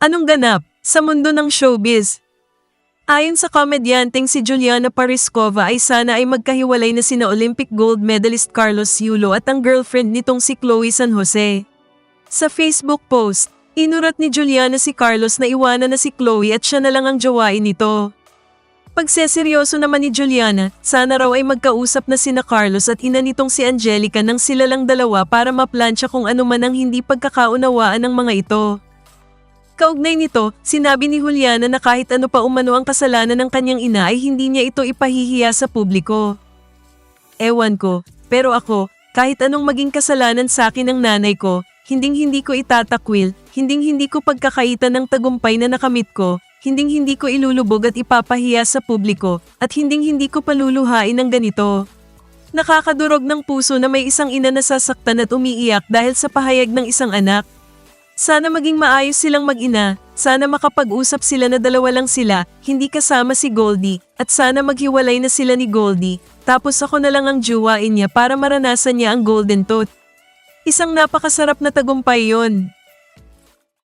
Anong ganap sa mundo ng showbiz? Ayon sa komedyanteng si Juliana Pariskova ay sana ay magkahiwalay na sina Olympic gold medalist Carlos Yulo at ang girlfriend nitong si Chloe San Jose. Sa Facebook post, inurat ni Juliana si Carlos na iwanan na si Chloe at siya na lang ang jowain nito. Pagseseryoso naman ni Juliana, sana raw ay magkausap na sina Carlos at ina nitong si Angelica nang sila lang dalawa para maplansya kung ano man ang hindi pagkakaunawaan ng mga ito. Kaugnay nito, sinabi ni Juliana na kahit ano pa umano ang kasalanan ng kanyang ina ay hindi niya ito ipahihiya sa publiko. Ewan ko, pero ako, kahit anong maging kasalanan sa akin ng nanay ko, hinding hindi ko itatakwil, hinding hindi ko pagkakaitan ng tagumpay na nakamit ko, hinding hindi ko ilulubog at ipapahiya sa publiko, at hinding hindi ko paluluhain ng ganito. Nakakadurog ng puso na may isang ina na sasaktan at umiiyak dahil sa pahayag ng isang anak. Sana maging maayos silang mag-ina, sana makapag-usap sila na dalawa lang sila, hindi kasama si Goldie, at sana maghiwalay na sila ni Goldie, tapos ako na lang ang juwain niya para maranasan niya ang golden tooth. Isang napakasarap na tagumpay yon.